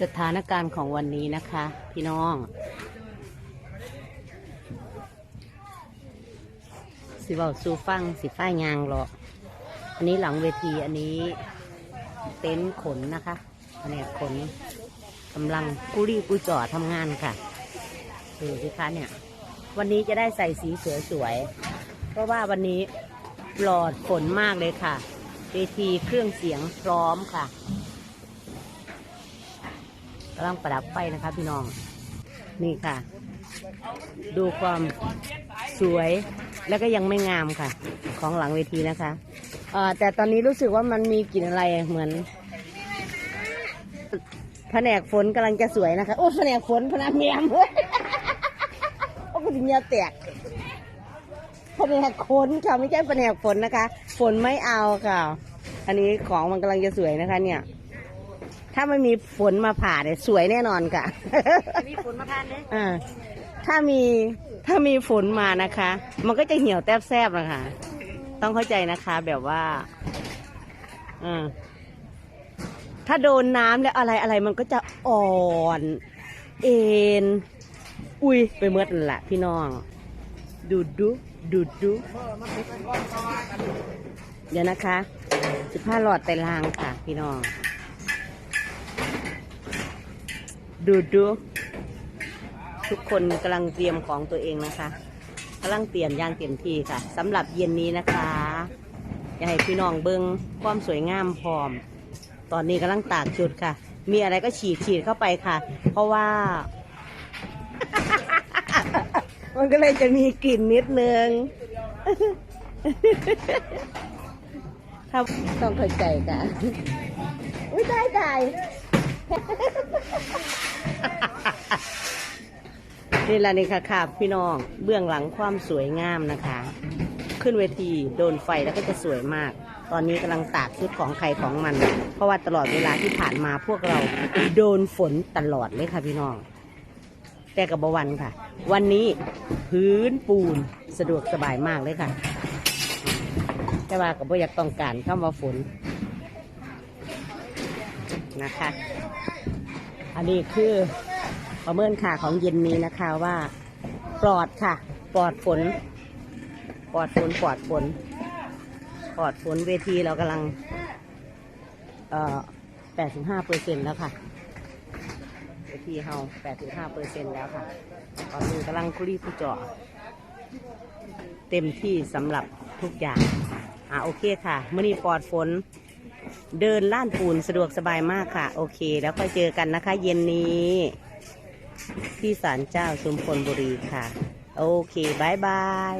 สถานการณ์ของวันนี้นะคะ พี่น้อง สิเบาสูฟังสิฝ้ายยางหรอกอันนี้หลังเวทีอันนี้เต็นท์ขนนะคะอันนี้ขนกำลังกุรีกุจ่อทำงานค่ะดูสิคะเนี่ย วันนี้จะได้ใส่สีเสือสวยๆเพราะว่าวันนี้ปลอดฝนมากเลยค่ะ เวทีเครื่องเสียงพร้อมค่ะ กำลังประดับไฟนะคะพี่น้อง นี่ค่ะ ดูความสวยแล้วก็ยังไม่งามค่ะ ของหลังเวทีนะคะเอ่อแต่ตอนนี้รู้สึกว่ามันมีกลิ่นอะไรเหมือนแผนกฝนกำลังจะสวยนะคะ โอ้แผนกฝนพนักเมียมเว้ยโอ้คุณเหงียแตกแผนกฝนค่ะไม่ใช่แผนกฝนนะคะ ฝนไม่เอาค่ะ อันนี้ของมันกำลังจะสวยนะคะ เนี่ย ถ้าไม่มีฝนมาผ่าเนี่ยสวยแน่นอนค่ะมีฝนมาทานเด้อ่าถ้ามีถ้ามีฝนมานะคะ มันก็จะเหี่ยวแทบแซบนะคะ ต้องเข้าใจนะคะแบบว่าอ่าถ้าโดนน้ำแล้วอะไรอะไรมันก็จะอ่อน เอ็น อุ้ยไปเมื่อนั่นแหละพี่น้อง ดูดดูดูดดูเดี๋ยวนะคะสิบห้าหลอดแต่ลางค่ะ พี่น้อง ดูดูทุกคนกำลังเตรียมของตัวเองนะคะกำลังเตรียมย่างเต็มที่ค่ะสำหรับเย็นนี้นะคะอยากให้พี่น้องเบิ้งความสวยงามพร้อม ตอนนี้กำลังตากชุดค่ะ มีอะไรก็ฉีดฉีดเข้าไปค่ะ เพราะว่า มันก็เลยจะมีกลิ่นนิดนึงถ้าต้องเข้าใจค่ะอุ้ยได้ได้ นี่แหละนี่ค่ะค่ะพี่น้องเบื้องหลังความสวยงามนะคะ ขึ้นเวทีโดนไฟแล้วก็จะสวยมาก ตอนนี้กำลังตากชุดของใครของมัน เพราะว่าตลอดเวลาที่ผ่านมาพวกเราโดนฝนตลอดเลยค่ะพี่น้อง แต่กับบวันค่ะ วันนี้พื้นปูนสะดวกสบายมากเลยค่ะ แต่ว่ากับอยากต้องการเข้ามาฝน นะคะ อันนี้คือประเมินค่าของเย็นนี้นะคะว่าปลอดค่ะ ปลอดฝน ปลอดฝน ปลอดฝน ปลอดฝนเวทีเรากำลัง เอ่อ85เปอร์เซ็นแล้วค่ะเวทีเฮา85เปอร์เซ็นแล้วค่ะ ตอนนี้กำลังคุรีผู้จาะเต็มที่สำหรับทุกอย่าง อ่าโอเคค่ะเมื่อนี้ปลอดฝน เดินล่านปูนสะดวกสบายมากค่ะ โอเค แล้วค่อยเจอกันนะคะ เย็นนี้ ที่ศาลเจ้าชุมพลบุรีค่ะ โอเคบายบาย